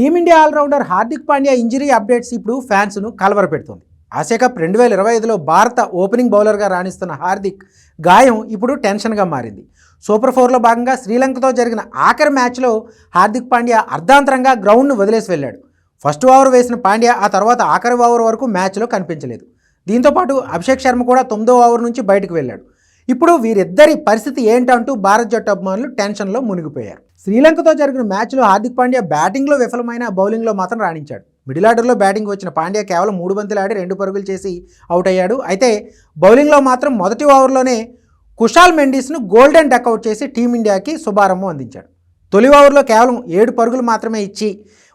Team India all rounder Hardik Pandya injury updates ఇప్పుడు ఫ్యాన్స్ను కలవరపెడుతుంది. Asia cup రెండు వేల ఇరవై ఐదులో భారత ఓపెనింగ్ బౌలర్గా రాణిస్తున్న హార్దిక్ గాయం ఇప్పుడు టెన్షన్గా మారింది. సూపర్ ఫోర్లో భాగంగా శ్రీలంకతో జరిగిన ఆఖరి మ్యాచ్లో హార్దిక్ పాండ్యా అర్ధాంతరంగా గ్రౌండ్ను వదిలేసి వెళ్ళాడు. ఫస్ట్ ఓవర్ వేసిన పాండ్యా ఆ తర్వాత ఆఖరి ఓవర్ వరకు మ్యాచ్లో కనిపించలేదు. దీంతోపాటు అభిషేక్ శర్మ కూడా తొమ్మిదో ఓవర్ నుంచి బయటకు వెళ్ళాడు. ఇప్పుడు వీరిద్దరి పరిస్థితి ఏంటంటూ భారత్ జట్టు అభిమానులు టెన్షన్లో మునిగిపోయారు. శ్రీలంకతో జరిగిన మ్యాచ్లో హార్దిక్ పాండ్యా బ్యాటింగ్లో విఫలమైన బౌలింగ్లో మాత్రం రాణించాడు. మిడిల్ ఆర్డర్లో బ్యాటింగ్ వచ్చిన పాండ్యా కేవలం మూడు బంతులు ఆడి రెండు పరుగులు చేసి అవుట్ అయ్యాడు. అయితే బౌలింగ్లో మాత్రం మొదటి ఓవర్లోనే కుషాల్ మెండిస్ను గోల్డెన్ డక్అవుట్ చేసి టీమిండియాకి శుభారంభం అందించాడు. తొలి ఓవర్లో కేవలం ఏడు పరుగులు మాత్రమే ఇచ్చి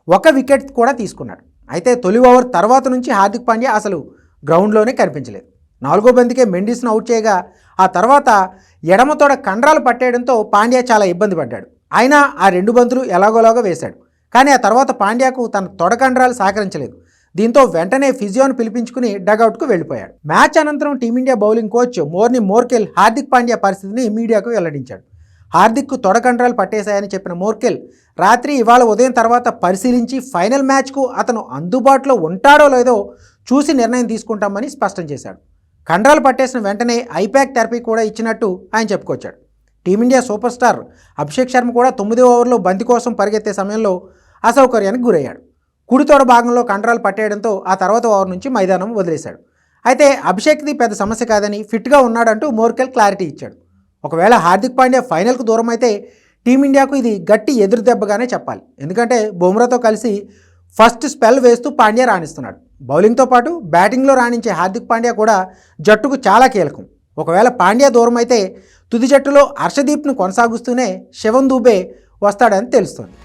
ఒక వికెట్ కూడా తీసుకున్నాడు. అయితే తొలి ఓవర్ తర్వాత నుంచి హార్దిక్ పాండ్యా అసలు గ్రౌండ్లోనే కనిపించలేదు. నాలుగో బంతికే మెండిస్ను అవుట్ చేయగా ఆ తర్వాత ఎడమతోడ కండరాలు పట్టేయడంతో పాండ్యా చాలా ఇబ్బంది పడ్డాడు. అయినా ఆ రెండు బంతులు ఎలాగోలాగా వేశాడు. కానీ ఆ తర్వాత పాండ్యాకు తన తొడకండ్రాలు సహకరించలేదు. దీంతో వెంటనే ఫిజియోను పిలిపించుకుని డగౌట్కు వెళ్ళిపోయాడు. మ్యాచ్ అనంతరం team India bowling coach Morne Morkel Hardik Pandya పరిస్థితిని మీడియాకు వెల్లడించాడు. హార్దిక్కు తొడకండ్రాలు పట్టేశాయని చెప్పిన మోర్కెల్ రాత్రి ఇవాళ ఉదయం తర్వాత పరిశీలించి ఫైనల్ మ్యాచ్కు అతను అందుబాటులో ఉంటాడో లేదో చూసి నిర్ణయం తీసుకుంటామని స్పష్టం చేశాడు. కండ్రాలు పట్టేసిన వెంటనే ఐప్యాక్ థెరపీ కూడా ఇచ్చినట్టు ఆయన చెప్పుకొచ్చాడు. Team India super star Abhishek Sharma కూడా తొమ్మిది ఓవర్లో బంతి కోసం పరిగెత్తే సమయంలో అసౌకర్యానికి గురయ్యాడు. కుడితోడ భాగంలో కండరాలు పట్టేయడంతో ఆ తర్వాత ఓవర్ నుంచి మైదానం వదిలేశాడు. అయితే అభిషేక్ది పెద్ద సమస్య కాదని ఫిట్గా ఉన్నాడంటూ మోర్కెల్ క్లారిటీ ఇచ్చాడు. ఒకవేళ హార్దిక్ పాండ్యా ఫైనల్కు దూరం అయితే టీమిండియాకు ఇది గట్టి ఎదురు దెబ్బగానే చెప్పాలి. ఎందుకంటే బుమ్రాతో కలిసి ఫస్ట్ స్పెల్ వేస్తూ పాండ్యా రాణిస్తున్నాడు. బౌలింగ్తో పాటు బ్యాటింగ్లో రాణించే హార్దిక్ పాండ్యా కూడా జట్టుకు చాలా కీలకం. ఒకవేళ పాండ్యా దూరం అయితే తుది జట్టులో హర్షదీప్ను కొనసాగిస్తూనే శివన్ దూబే వస్తాడని తెలుస్తోంది.